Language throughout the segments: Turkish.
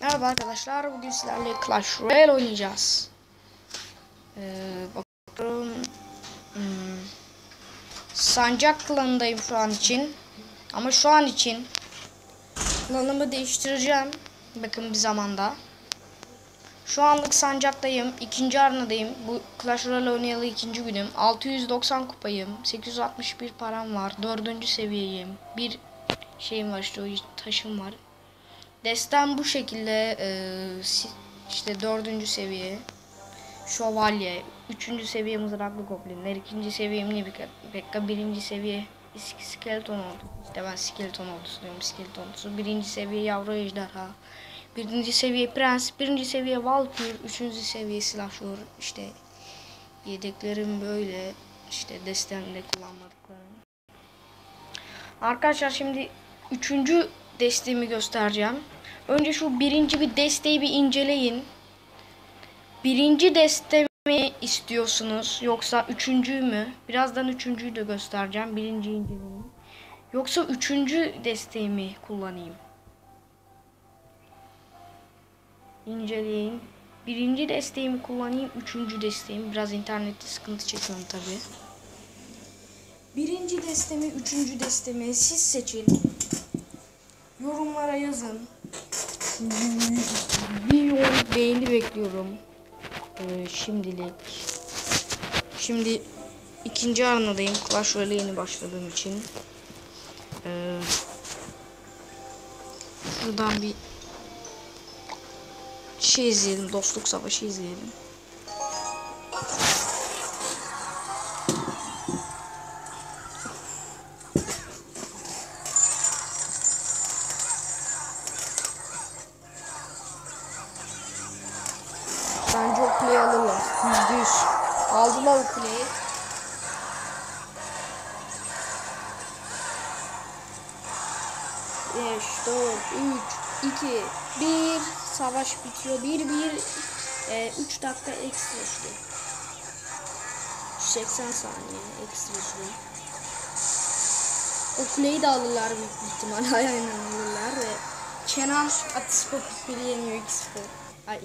Merhaba arkadaşlar. Bugün sizlerle Clash Royale oynayacağız. Ee, bakalım. Hmm. Sancak klanındayım şu an için. Ama şu an için klanımı değiştireceğim. Bakın bir zamanda. Şu anlık sancaktayım. ikinci arenadayım. Bu Clash Royale oynayalı ikinci günüm. 690 kupayım. 861 param var. Dördüncü seviyeyim. Bir şeyim var işte o taşım var. Destem bu şekilde e, işte dördüncü seviye şövalye, üçüncü seviye mızraklı goblinler, ikinci seviye mini Pekka, birinci seviye skeleton oldu. İşte ben skeleton ordusu diyorum skeleton ordusu. Birinci seviye yavru ejderha, birinci seviye prens, birinci seviye valkür, üçüncü seviye silahşor. İşte yedeklerim böyle işte destemde kullanmadıklarım. Arkadaşlar şimdi üçüncü desteğimi göstereceğim. Önce şu birinci bir desteği bir inceleyin. Birinci destemi istiyorsunuz yoksa üçüncüyü mü? Birazdan üçüncüyü de göstereceğim. Birinci inceleyin. Yoksa üçüncü desteğimi kullanayım. İnceleyin. Birinci desteğimi kullanayım. Üçüncü desteğimi. Biraz internette sıkıntı çekiyorum tabi. Birinci destemi, üçüncü destemi siz seçin. Yorumlara yazın. Yorum beğeni bekliyorum. Ee, şimdilik. Şimdi ikinci arenadayım. Clash Royale'e yeni başladığım için. Ee, şuradan bir şey izleyelim. Dostluk savaşı izleyelim. O kuleyi. Beş, dört, üç, iki, bir. Savaş bitiyor. Bir, bir. E, üç dakika ekstra süre. 80 saniye ekstra süre. O kuleyi de alırlar büyük ihtimal. Aynen alırlar ve Kenan Atispop biri yeniyor 2-0. Ay 2-1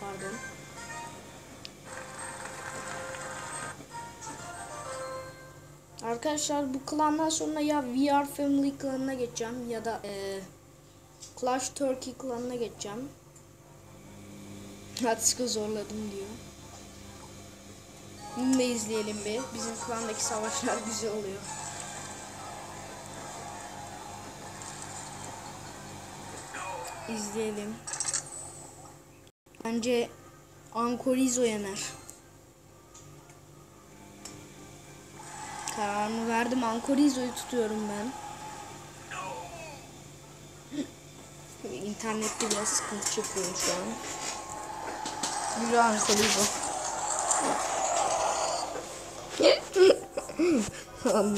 pardon. Arkadaşlar bu klandan sonra ya VR Family klanına geçeceğim ya da e, Clash Turkey klanına geçeceğim. Hatsko zorladım diyor. Bunu da izleyelim bir. Bizim klandaki savaşlar güzel oluyor. İzleyelim. Bence Ankorizo yener. Kararımı verdim. Ankorizo'yu tutuyorum ben. İnternette biraz sıkıntı çekiyorum şu an. Yürü Ankorizo.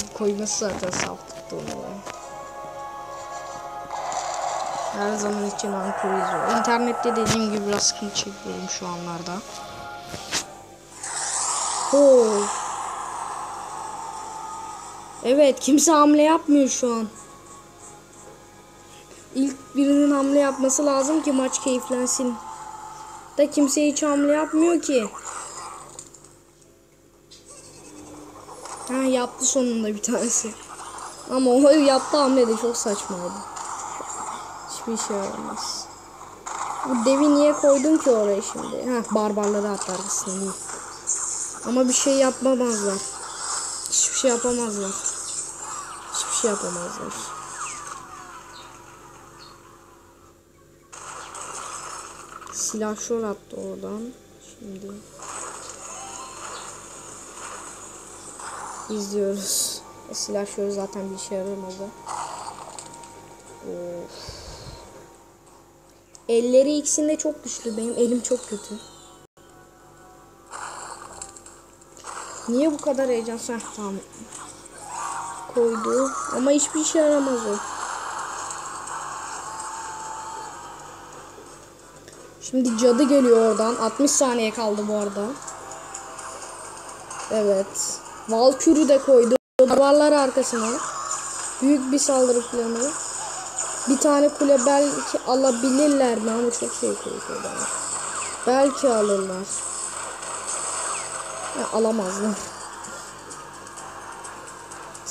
Koyması zaten saf tuttu onu. Her zaman için Ankorizo. İnternette dediğim gibi biraz sıkıntı çekiyorum şu anlarda. Oo. Evet kimse hamle yapmıyor şu an. İlk birinin hamle yapması lazım ki maç keyiflensin. Da kimse hiç hamle yapmıyor ki. Ha yaptı sonunda bir tanesi. Ama o yaptı hamle de çok saçmaydı. Hiçbir şey olmaz. Bu devi niye koydum ki oraya şimdi? Ha barbarları at arkasına. Ama bir şey yapamazlar. Hiçbir şey yapamazlar. Şey yapamazlar. Silahşör attı oradan. Şimdi izliyoruz. O silahşör zaten bir işe yaramadı. Of. Elleri ikisinde çok güçlü. Benim elim çok kötü. Niye bu kadar heyecan? Heh, tamam. Koydu. Ama hiçbir işe yaramaz o. Şimdi cadı geliyor oradan. 60 saniye kaldı bu arada. Evet. Valkür'ü de koydu. Barbarlar arkasına. Büyük bir saldırı planı. Bir tane kule belki alabilirler mi ama çok şey koyuyor bana. Belki alırlar. Ya, alamazlar.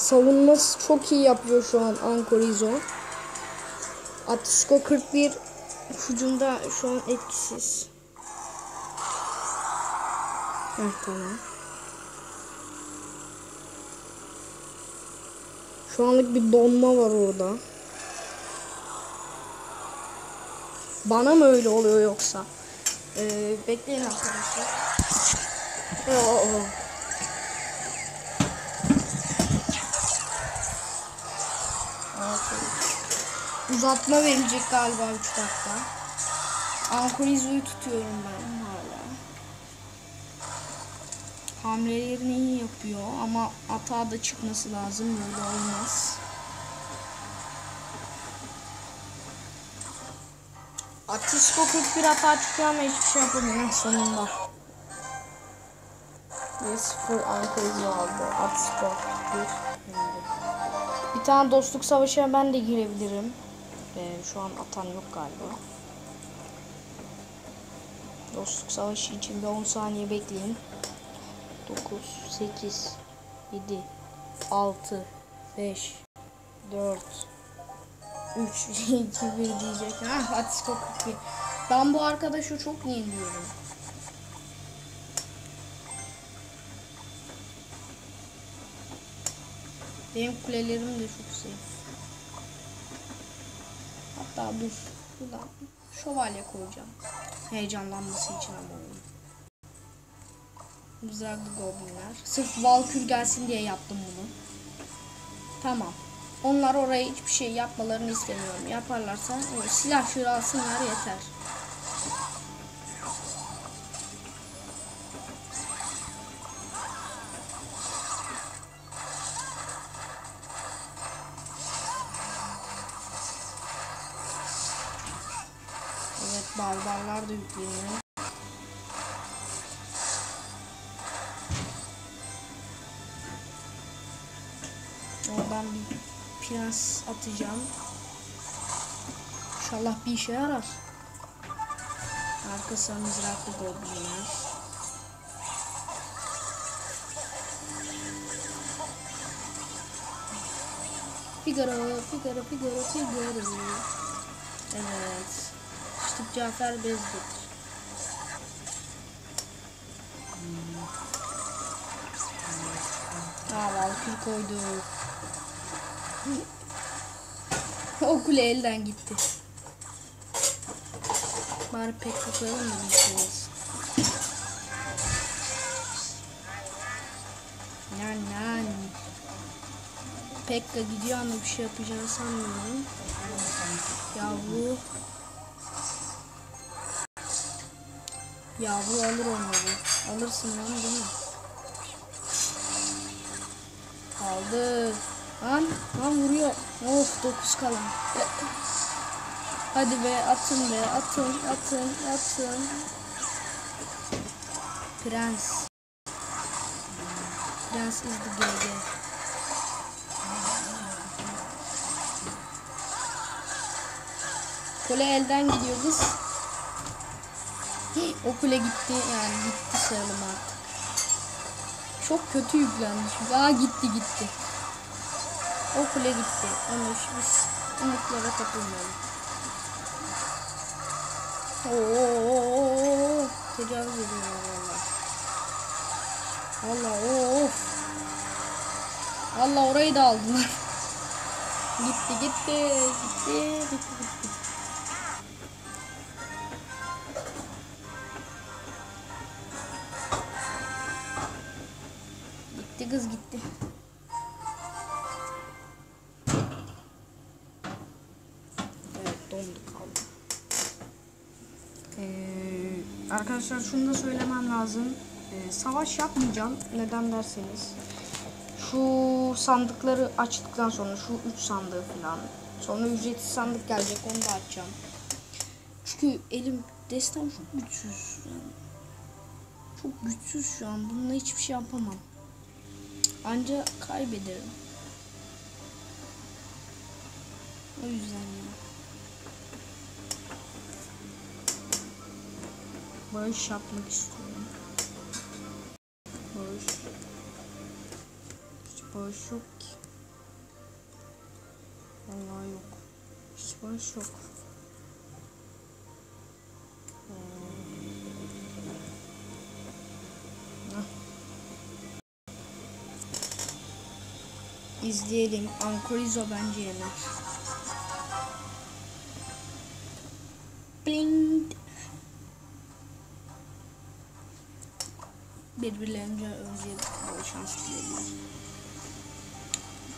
Savunması çok iyi yapıyor şu an Ankorizo. Atletico 41 hücumda şu an etkisiz. Heh, tamam. Şu anlık bir donma var orada. Bana mı öyle oluyor yoksa? Ee, bekleyin arkadaşlar. Oo. Uzatma verecek galiba 3 dakika. Ankorizo'yu tutuyorum ben hala. Hamlelerini iyi yapıyor ama hata da çıkması lazım. Böyle olmaz. Atletico 41 hata çıkıyor ama hiçbir şey yapamıyor sonunda. 1-0 Ankorizo aldı. Atletico 41 Bir tane dostluk savaşına ben de girebilirim. Ee, şu an atan yok galiba. Dostluk savaşı için bir 10 saniye bekleyin. 9, 8, 7, 6, 5, 4, 3, 2, 1 diyecek. Ha, Atletico 41. Ben bu arkadaşı çok yeniliyorum. Benim kulelerim de çok zayıf. Hatta dur. Buradan şövalye koyacağım. Heyecanlanması için ama oyun. Mızraklı goblinler. Sırf Valkür gelsin diye yaptım bunu. Tamam. Onlar oraya hiçbir şey yapmalarını istemiyorum. Yaparlarsa o silah şöyle alsınlar yeter. Prens atacağım. İnşallah bir işe yarar. Arkasına mızraklı goblinler. Figaro, Figaro, Figaro, Figaro. Evet. İşte Cafer Bezdir. Aa Valkür koydu. O kule elden gitti. Bari pek şey olsun. Nan nan. Pekka gidiyor ama bir şey yapacağını sanmıyorum. Yavru. Yavru alır onları. Alırsın lan değil mi? Aldı. Lan, lan vuruyor. Of 9 kalan. Hadi be atın be atın atın atın. Prens. Prens is the GG. Kule elden gidiyor kız. O kule gitti yani gitti sayalım artık. Çok kötü yüklendi. Aa gitti gitti. O kule gitti. Şu biz umutlara kapılmayalım. Oo, tecavüz ediyorlar valla. Valla of. Valla orayı da aldılar. gitti gitti gitti gitti gitti. Gitti kız gitti. Arkadaşlar şunu da söylemem lazım. Ee, savaş yapmayacağım. Neden derseniz. Şu sandıkları açtıktan sonra şu 3 sandığı falan. Sonra ücretsiz sandık gelecek onu da açacağım. Çünkü elim destan çok güçsüz. Yani. Çok güçsüz şu an. Bununla hiçbir şey yapamam. Anca kaybederim. O yüzden ya. Bağış yapmak istiyorum. Bağış. Hiç bağış yok ki. Vallahi yok. Hiç bağış yok. Hmm. Hah. İzleyelim. Ankorizo bence yener. Bling. Birbirlerince önce bol şans dilediler.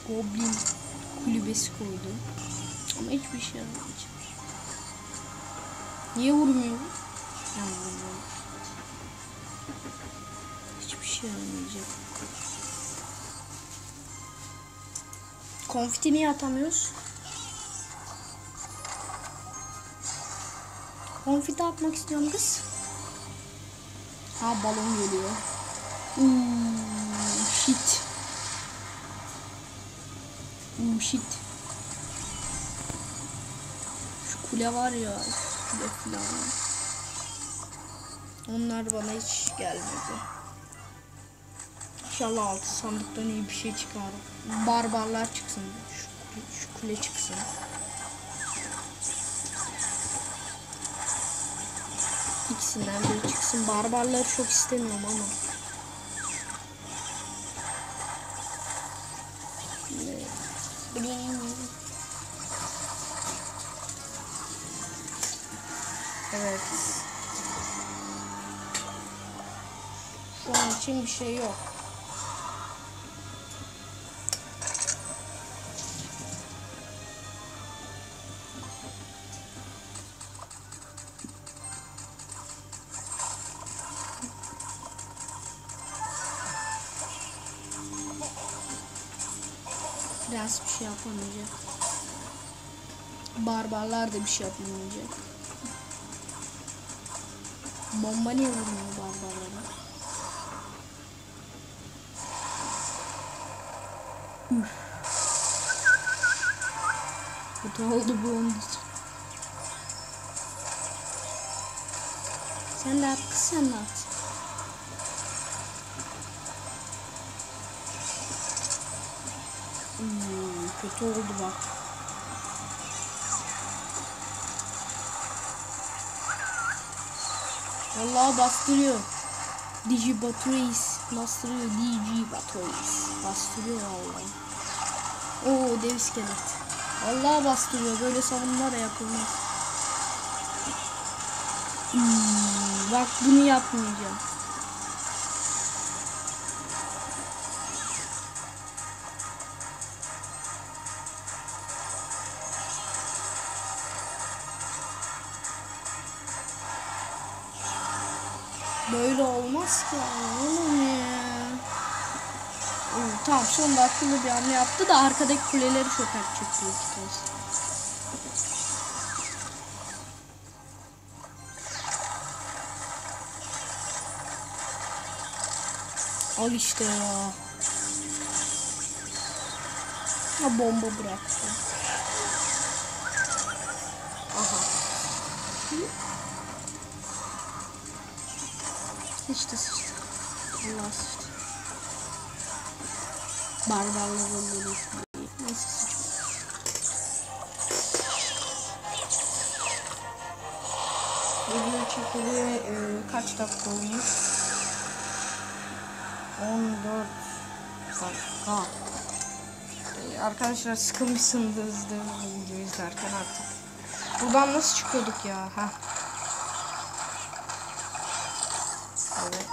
Goblin kulübesi koydu. Ama hiçbir şey yapmayacak. Niye vurmuyor? Ben vurmuyorum. Hiçbir şey olmayacak. Konfeti niye atamıyoruz? Konfeti atmak istiyorum kız. Ha balon geliyor. Uuu shit. Uuu shit. Şu kule var ya. Kule falan. Onlar bana hiç gelmedi. İnşallah altı sandıktan iyi bir şey çıkar. Barbarlar çıksın. Şu, şu kule çıksın. İkisinden biri çıksın. Barbarları çok istemiyorum ama. İçin bir şey yok. Prens bir şey yapamayacak. Barbarlar da bir şey yapamayacak. Bomba niye vurmuyor barbarlara? Kötü oldu bu onun. Sen de at sen de at. Hmm, kötü oldu bak. Vallahi bastırıyor. Digi Batureis bastırıyor. Digi Batureis bastırıyor vallahi. Oo dev iskelet. Vallahi bastırıyor. Böyle savunma da yapılmaz. Hmm, bak bunu yapmayacağım. Akıllı bir hamle yaptı da arkadaki kuleleri çökertecek büyük ihtimalle. Al işte ya. Ha bomba bıraktı. Aha. Sıçtı sıçtı. Allah sıçtı. Barbarlar öldürür. Neyse. Video çekili e, kaç dakika olmuş? 14 dakika. E, arkadaşlar sıkılmışsınızdır bu videoyu izlerken artık. Buradan nasıl çıkıyorduk ya? Heh. Evet.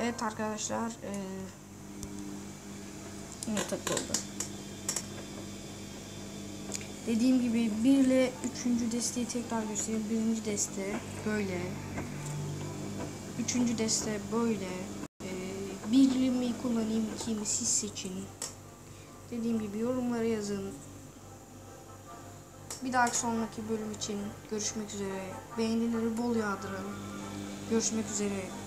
Evet arkadaşlar. Ee, yine takıldı. Dediğim gibi 1 ile 3. desteği tekrar göstereyim. Birinci deste böyle. Üçüncü deste böyle. Ee, mi kullanayım, iki mi siz seçin. Dediğim gibi yorumlara yazın. Bir dahaki sonraki bölüm için görüşmek üzere. Beğenileri bol yağdırın. Görüşmek üzere.